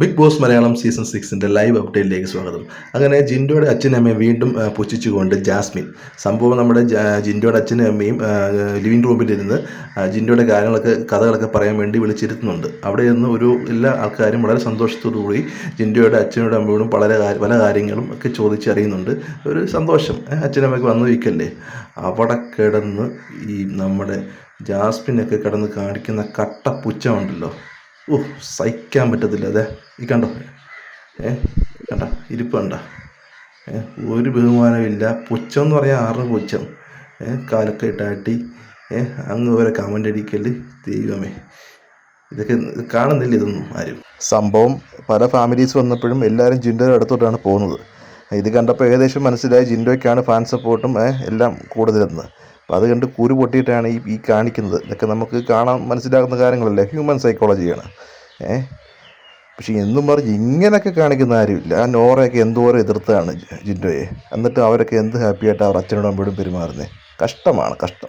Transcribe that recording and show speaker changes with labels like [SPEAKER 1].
[SPEAKER 1] Big boss Malayalam season സിക്സിന്റെ live അപ്ഡേറ്റിലേക്ക് സ്വാഗതം. അങ്ങനെ ജിൻഡോയുടെ അച്ഛനും അമ്മയും വീണ്ടും പുച്ഛിച്ചുകൊണ്ട് ജാസ്മിൻ സംഭവം നമ്മുടെ ജിൻഡോയുടെ അച്ഛനും അമ്മയും ലിവിങ് റൂമിലിരുന്ന് ജിൻഡോയുടെ കാര്യങ്ങളൊക്കെ കഥകളൊക്കെ പറയാൻ വേണ്ടി വിളിച്ചിരുത്തുന്നുണ്ട്. അവിടെ നിന്ന് ഒരു എല്ലാ ആൾക്കാരും വളരെ സന്തോഷത്തോടു കൂടി ജിൻഡോയുടെ അച്ഛനോടും അമ്മയോടും വളരെ പല കാര്യങ്ങളും ഒക്കെ ചോദിച്ചറിയുന്നുണ്ട് ഒരു സന്തോഷം അച്ഛനമ്മയ്ക്ക് വന്നു വയ്ക്കല്ലേ അവിടെ കിടന്ന് ഈ നമ്മുടെ ജാസ്മിനൊക്കെ കിടന്ന് കാണിക്കുന്ന കട്ട പുച്ഛമുണ്ടല്ലോ. ഓ സഹിക്കാൻ പറ്റത്തില്ല അതെ ഈ കണ്ടോ? ഏ കണ്ട ഇരിപ്പ് കണ്ട. ഒരു ബഹുമാനമില്ല. പുച്ഛം എന്ന് പറയാൻ ആറിന് പുച്ഛം. ഏഹ് കാലൊക്കെ ഇട്ടാട്ടി. ഏഹ് അങ്ങ് വരെ കമന്റ് അടിക്കൽ. ദൈവമേ. ഇതൊക്കെ കാണുന്നില്ല ഇതൊന്നും ആരും. സംഭവം പല ഫാമിലീസ് വന്നപ്പോഴും എല്ലാവരും ജിൻഡോയുടെ അടുത്തോട്ടാണ് പോകുന്നത്. ഇത് കണ്ടപ്പോൾ ഏകദേശം മനസ്സിലായി ജിൻഡോയ്ക്കാണ് ഫാൻ സപ്പോർട്ടും എല്ലാം കൂടുതലെന്ന്. അപ്പോൾ അത് കണ്ട് കുരു പൊട്ടിയിട്ടാണ് ഈ ഈ കാണിക്കുന്നത്. ഇതൊക്കെ നമുക്ക് കാണാൻ മനസ്സിലാകുന്ന കാര്യങ്ങളല്ലേ? ഹ്യൂമൻ സൈക്കോളജിയാണ് ഏ? പക്ഷേ എന്നും പറഞ്ഞ് ഇങ്ങനെയൊക്കെ കാണിക്കുന്ന ആരുമില്ല. ആ നോറയൊക്കെ എന്തോരം എതിർത്താണ് ജിൻഡോയെ. എന്നിട്ട് അവരൊക്കെ എന്ത് ഹാപ്പിയായിട്ട് അവർ അച്ഛനോടും അമ്മയോടും പെരുമാറുന്നത് കഷ്ടമാണ് കഷ്ടം.